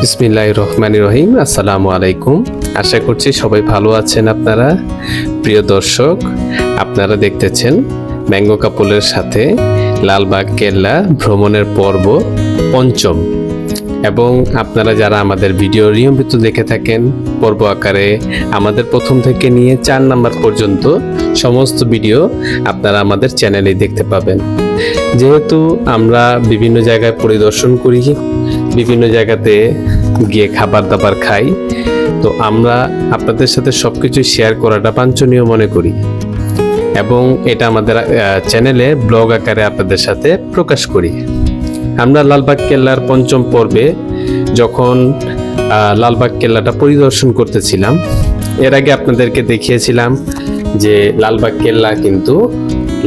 বিসমিল্লাহ রহমান রহিম আসসালামু আলাইকুম আশা করছি সবাই ভালো আছেন আপনারা। প্রিয় দর্শক, আপনারা দেখতেছেন ম্যাঙ্গো কাপলের সাথে লালবাগ কেল্লা ভ্রমণের পর্ব পঞ্চম। এবং আপনারা যারা আমাদের ভিডিও নিয়মিত দেখে থাকেন, পর্ব আকারে আমাদের প্রথম থেকে নিয়ে চার নাম্বার পর্যন্ত সমস্ত ভিডিও আপনারা আমাদের চ্যানেলে দেখতে পাবেন। যেহেতু আমরা বিভিন্ন জায়গায় পরিদর্শন করি, বিভিন্ন জায়গাতে গিয়ে খাবার দাবার খাই, তো আমরা আপনাদের সাথে সব সবকিছু শেয়ার করাটা বাঞ্ছনীয় মনে করি। এবং এটা আমাদের চ্যানেলে ব্লগ আকারে আপনাদের সাথে প্রকাশ করি। আমরা লালবাগ কেল্লার পঞ্চম পর্বে যখন লালবাগ কেল্লাটা পরিদর্শন করতেছিলাম, এর আগে আপনাদেরকে দেখিয়েছিলাম যে লালবাগ কেল্লা কিন্তু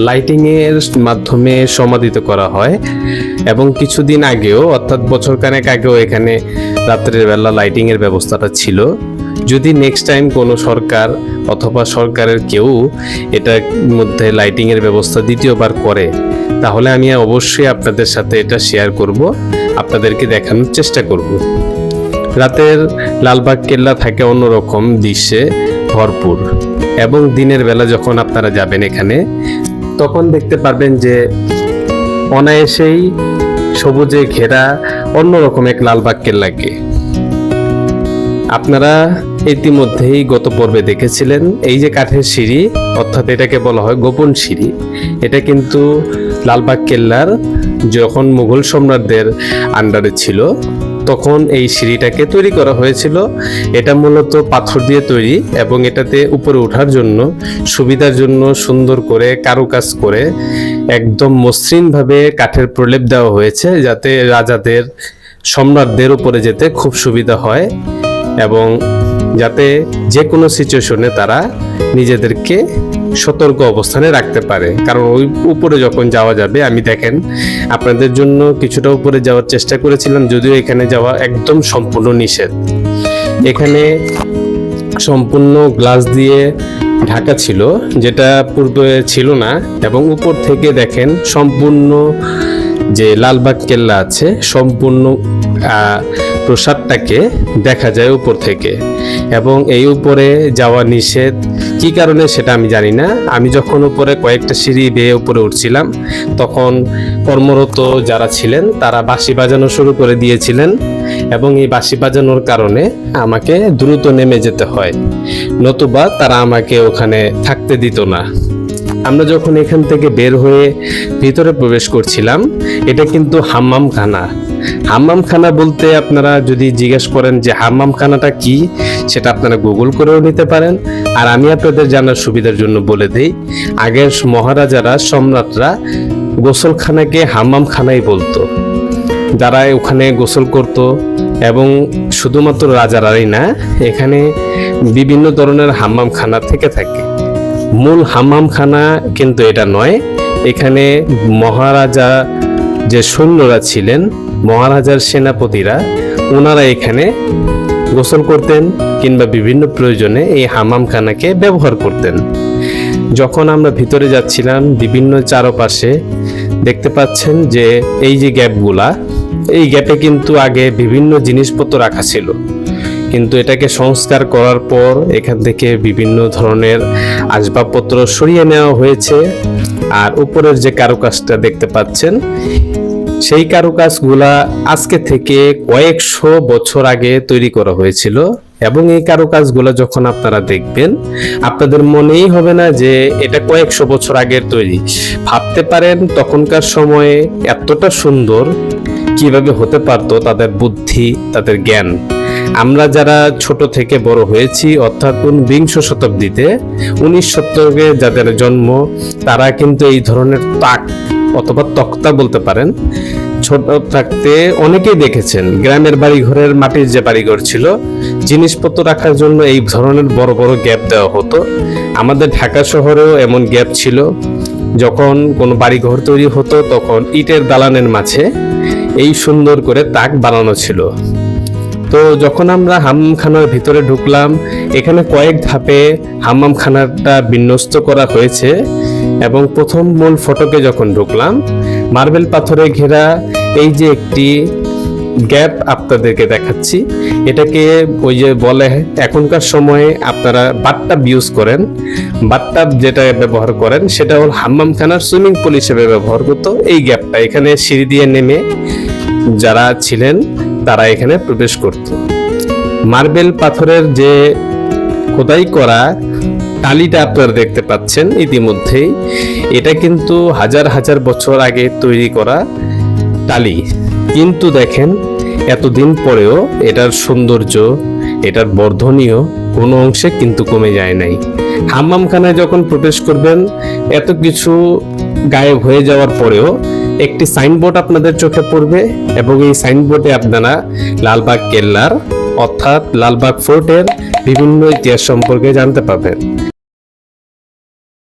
লাইটিং এর মাধ্যমে সমাদিত করা হয় এবং কিছুদিন আগেও, অর্থাৎ বছর কানেক আগেও এখানে রাত্রের বেলা লাইটিং এর ব্যবস্থাটা ছিল। যদি নেক্সট টাইম কোনো সরকার অথবা সরকারের কেউ এটার মধ্যে লাইটিংয়ের ব্যবস্থা দ্বিতীয়বার করে, তাহলে আমি অবশ্যই আপনাদের সাথে এটা শেয়ার করব, আপনাদেরকে দেখানোর চেষ্টা করব। রাতের লালবাগ কেল্লা থাকে অন্যরকম দৃশ্যে ভরপুর এবং দিনের বেলা যখন আপনারা যাবেন এখানে, তখন দেখতে পারবেন যে অনায়াসেই সবুজে ঘেরা অন্যরকম এক লালবাগ কেল্লাকে। আপনারা ইতিমধ্যেই গত পর্বে দেখেছিলেন, এই যে কাঠের সিঁড়ি, অর্থাৎ এটাকে বলা হয় গোপন সিঁড়ি, এটা কিন্তু লালবাগ কেল্লার যখন মুঘল সম্রাটদের আন্ডারে ছিল, তখন এই সিঁড়িটাকে তৈরি করা হয়েছিল। এটা মূলত পাথর দিয়ে তৈরি এবং এটাতে উপরে ওঠার জন্য, সুবিধার জন্য সুন্দর করে কারুকাজ করে একদম মসৃণভাবে কাঠের প্রলেপ দেওয়া হয়েছে, যাতে রাজাদের, সম্রাটদের উপরে যেতে খুব সুবিধা হয় এবং যাতে যে কোনো সিচুয়েশনে তারা নিজেদেরকে সতর্ক অবস্থানে রাখতে পারে। কারণ ওই উপরে যখন যাওয়া যাবে, আমি দেখেন আপনাদের জন্য কিছুটা উপরে যাওয়ার চেষ্টা করেছিলাম, যদিও এখানে যাওয়া একদম সম্পূর্ণ নিষেধ। এখানে সম্পূর্ণ গ্লাস দিয়ে ঢাকা ছিল, যেটা পূর্বে ছিল না, এবং উপর থেকে দেখেন সম্পূর্ণ যে লালবাগ কেল্লা আছে, সম্পূর্ণ প্রসাদটাকে দেখা যায় উপর থেকে। এবং এই উপরে যাওয়া নিষেধ, কি কারণে সেটা আমি জানি না। আমি যখন উপরে কয়েকটা সিঁড়ি বেয়ে উপরে উঠছিলাম, তখন কর্মরত যারা ছিলেন, তারা বাঁশি বাজানো শুরু করে দিয়েছিলেন এবং এই বাঁশি বাজানোর কারণে আমাকে দ্রুত নেমে যেতে হয়, নতুবা তারা আমাকে ওখানে থাকতে দিত না। আমরা যখন এখান থেকে বের হয়ে ভিতরে প্রবেশ করছিলাম, এটা কিন্তু হাম্মাম খানা হাম্মাম খানা বলতে আপনারা যদি জিজ্ঞেস করেন যে হাম্মাম খানাটা কি, সেটা আপনারা গুগল করেও নিতে পারেন। আর আমি আপনাদের জানার সুবিধার জন্য বলে দেই, আগের মহারাজারা, সম্রাটরা গোসলখানাকে হাম্মাম খানাই বলতো। যারা ওখানে গোসল করত এবং শুধুমাত্র রাজারাই না, এখানে বিভিন্ন ধরনের হাম্মাম খানা থেকে থাকে। মূল হাম্মামখানা কিন্তু এটা নয়, এখানে মহারাজা যে সৈন্যরা ছিলেন মহারাজার সেনাপতিরা ওনারা এখানে গোসল করতেন কিংবা বিভিন্ন প্রয়োজনে এই হামামখানাকে ব্যবহার করতেন। যখন আমরা ভিতরে যাচ্ছিলাম, বিভিন্ন চারপাশে দেখতে পাচ্ছেন যে এই যে গ্যাপগুলা, এই গ্যাপে কিন্তু আগে বিভিন্ন জিনিসপত্র রাখা ছিল। কিন্তু এটাকে সংস্কার করার পর এখান থেকে বিভিন্ন ধরনের আসবাবপত্র সরিয়ে নেওয়া হয়েছে। আর উপরের যে কারুকাজটা দেখতে পাচ্ছেন সেই কারুকাজগুলা আজকে থেকে কয়েকশো বছর আগে তৈরি করা হয়েছিল এবং এই কারুকাজগুলো যখন আপনারা দেখবেন, আপনাদের মনেই হবে না যে এটা কয়েকশো বছর আগের তৈরি। ভাবতে পারেন তখনকার সময়ে এতটা সুন্দর কীভাবে হতে পারতো তাদের বুদ্ধি, তাদের জ্ঞান। আমরা যারা ছোট থেকে বড় হয়েছি, অর্থাৎ বিংশ শতাব্দীতে, উনিশ শতকে যাদের জন্ম, তারা কিন্তু এই ধরনের তাক অথবা তক্তা বলতে পারেন, ছোট থাকতে অনেকেই দেখেছেন গ্রামের বাড়ি ঘরের মাটির যে বাড়িঘর ছিল, জিনিসপত্র রাখার জন্য এই ধরনের বড় বড় গ্যাপ দেওয়া হতো। আমাদের ঢাকা শহরেও এমন গ্যাপ ছিল। যখন কোনো বাড়ি ঘর তৈরি হতো, তখন ইটের দালানের মাঝে এই সুন্দর করে তাক বানানো ছিল। তো যখন আমরা হাম্মামখানার ভিতরে ঢুকলাম, এখানে কয়েক ধাপে হাম্মামখানাটা বিন্যস্ত করা হয়েছে। এবং প্রথম মূল ফটকে যখন ঢুকলাম, মার্বেল পাথরে ঘেরা এই যে একটি গ্যাপ আপনাদেরকে দেখাচ্ছি, এটাকে ওই যে বলে এখনকার সময়ে আপনারা বাথটাব ইউজ করেন। বাথটাব যেটা ব্যবহার করেন, সেটা হল হাম্মামখানার সুইমিং পুল হিসেবে ব্যবহার করতো। এই গ্যাপটা এখানে সিঁড়ি দিয়ে নেমে যারা ছিলেন, তারা এখানে প্রবেশ করত। মার্বেল পাথরের যে খোদাই করা টালিটা আপনারা দেখতে পাচ্ছেন ইতিমধ্যেই। এটা কিন্তু হাজার হাজার বছর আগে তৈরি করা টালি। কিন্তু দেখেন, এতদিন পরেও এটার সৌন্দর্য, এটার বর্ধনীয় কোনো অংশে কিন্তু কমে যায় নাই। হাম্মামখানায় যখন প্রবেশ করবেন, এত কিছু গায়েব হয়ে যাওয়ার পরেও একটি সাইনবোর্ড আপনাদের চোখে পড়বে এবং এই সাইনবোর্ডে আপনারা লালবাগ কেল্লার, অর্থাৎ লালবাগ ফোর্টের বিভিন্ন ইতিহাস সম্পর্কে জানতে পাবেন